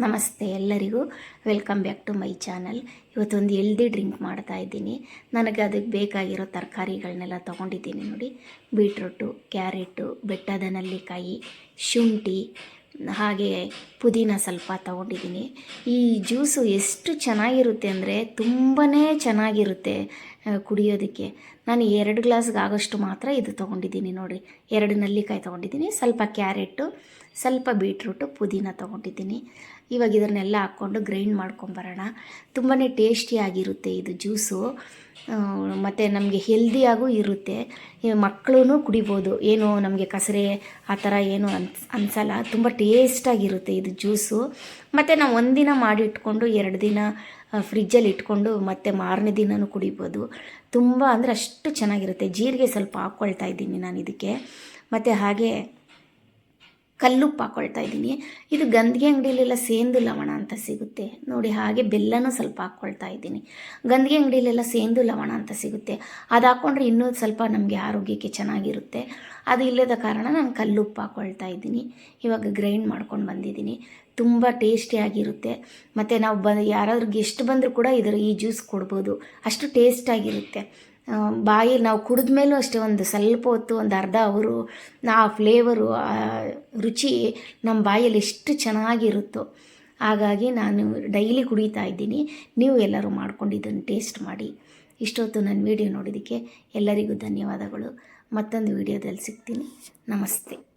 ನಮಸ್ತೆ ಎಲ್ಲರಿಗೂ. Welcome back to my channel ಇವತ್ತೊಂದು ಎಲ್ದಿ ಡ್ರಿಂಕ್ ಮಾಡ್ತಾ ಇದ್ದೀನಿ. ನನಗೆ ಅದಕ್ಕೆ ಬೇಕಾಗಿರೋ ತರಕಾರಿಗಳನ್ನೆಲ್ಲ ತೊಗೊಂಡಿದ್ದೀನಿ ನೋಡಿ. ಬೀಟ್ರೂಟು ಕ್ಯಾರೆಟು ಬೆಟ್ಟದ ನಲ್ಲಿಕಾಯಿ ಶುಂಠಿ, ಹಾಗೆ ಪುದೀನ ಸ್ವಲ್ಪ ತಗೊಂಡಿದ್ದೀನಿ. ಈ ಜ್ಯೂಸು ಎಷ್ಟು ಚೆನ್ನಾಗಿರುತ್ತೆ ಅಂದರೆ ತುಂಬಾ ಚೆನ್ನಾಗಿರುತ್ತೆ ಕುಡಿಯೋದಕ್ಕೆ. ನಾನು ಎರಡು ಗ್ಲಾಸ್ಗೆ ಆಗೋಷ್ಟು ಮಾತ್ರ ಇದು ತೊಗೊಂಡಿದ್ದೀನಿ ನೋಡಿ. ಎರಡು ನಲ್ಲಿಕಾಯಿ ತೊಗೊಂಡಿದ್ದೀನಿ, ಸ್ವಲ್ಪ ಕ್ಯಾರೆಟು, ಸ್ವಲ್ಪ ಬೀಟ್ರೂಟು, ಪುದೀನ ತೊಗೊಂಡಿದ್ದೀನಿ. ಇವಾಗ ಇದನ್ನೆಲ್ಲ ಹಾಕ್ಕೊಂಡು ಗ್ರೈಂಡ್ ಮಾಡ್ಕೊಂಬರೋಣ ತುಂಬಾ ಟೇಸ್ಟಿಯಾಗಿರುತ್ತೆ ಇದು ಜ್ಯೂಸು. ಮತ್ತು ನಮಗೆ ಹೆಲ್ದಿಯಾಗೂ ಇರುತ್ತೆ. ಮಕ್ಕಳೂ ಕುಡಿಬೋದು. ಏನು ನಮಗೆ ಕಸರೆ ಆ ಥರ ಏನು ಅನ್ಸ್, ಅನ್ಸಲ್ಲ. ತುಂಬ ಟೇಸ್ಟಾಗಿರುತ್ತೆ ಇದು ಜ್ಯೂಸು. ಮತ್ತು ನಾವು ಒಂದಿನ ಮಾಡಿ ಇಟ್ಕೊಂಡು ಎರಡು ದಿನ ಫ್ರಿಜ್ಜಲ್ಲಿ ಇಟ್ಕೊಂಡು ಮತ್ತೆ ಮಾರನೇ ದಿನವೂ ಕುಡಿಬೋದು. ತುಂಬ ಅಂದರೆ ಅಷ್ಟು ಚೆನ್ನಾಗಿರುತ್ತೆ. ಜೀರಿಗೆ ಸ್ವಲ್ಪ ಹಾಕ್ಕೊಳ್ತಾ ಇದ್ದೀನಿ ನಾನು ಇದಕ್ಕೆ. ಮತ್ತು ಹಾಗೆ ಕಲ್ಲುಪ್ಪು ಹಾಕ್ಕೊಳ್ತಾ ಇದ್ದೀನಿ. ಇದು ಗಂದಿಗೆ ಅಂಗಡಿಲೆಲ್ಲ ಸೇಂದು ಲವಣ ಅಂತ ಸಿಗುತ್ತೆ. ನೋಡಿ ಹಾಗೆ ಬೆಲ್ಲನೂ ಸ್ವಲ್ಪ ಹಾಕ್ಕೊಳ್ತಾ ಇದ್ದೀನಿ. ಗಂದಿಗೆ ಅಂಗಡಿಲೆಲ್ಲ ಸೇಂದು ಲವಣ ಅಂತ ಸಿಗುತ್ತೆ. ಅದು ಹಾಕ್ಕೊಂಡ್ರೆ ಇನ್ನೂ ಸ್ವಲ್ಪ ನಮಗೆ ಆರೋಗ್ಯಕ್ಕೆ ಚೆನ್ನಾಗಿರುತ್ತೆ. ಅದು ಇಲ್ಲದ ಕಾರಣ ನಾನು ಕಲ್ಲುಪ್ಪು ಹಾಕ್ಕೊಳ್ತಾ ಇದ್ದೀನಿ. ಇವಾಗ ಗ್ರೈಂಡ್ ಮಾಡ್ಕೊಂಡು ಬಂದಿದ್ದೀನಿ. ತುಂಬ ಟೇಸ್ಟಿಯಾಗಿರುತ್ತೆ ಮತ್ತು ನಾವು ಬ ಯಾರಾದ್ರೂ ಗೆಸ್ಟ್ ಬಂದರೂ ಕೂಡ ಇದರ ಈ ಜ್ಯೂಸ್ ಕೊಡ್ಬೋದು. ಅಷ್ಟು ಟೇಸ್ಟಾಗಿರುತ್ತೆ. ಬಾಯಿ ನಾವು ಕುಡಿದ ಮೇಲೂ ಅಷ್ಟೇ ಒಂದು ಸ್ವಲ್ಪ ಹೊತ್ತು, ಒಂದು ಅರ್ಧ ಅವರು, ಆ ಫ್ಲೇವರು ಆ ರುಚಿ ನಮ್ಮ ಬಾಯಲ್ಲಿ ಎಷ್ಟು ಚೆನ್ನಾಗಿರುತ್ತೋ ಹಾಗಾಗಿ ನಾನು ಡೈಲಿ ಕುಡಿತಾ ಇದ್ದೀನಿ. ನೀವು ಎಲ್ಲರೂ ಮಾಡ್ಕೊಂಡು ಇದನ್ನು ಟೇಸ್ಟ್ ಮಾಡಿ. ಇಷ್ಟೊತ್ತು ನನ್ನ ವಿಡಿಯೋ ನೋಡಿದ್ದಕ್ಕೆ ಎಲ್ಲರಿಗೂ ಧನ್ಯವಾದಗಳು. ಮತ್ತೊಂದು ವಿಡಿಯೋದಲ್ಲಿ ಸಿಗ್ತೀನಿ. ನಮಸ್ತೆ.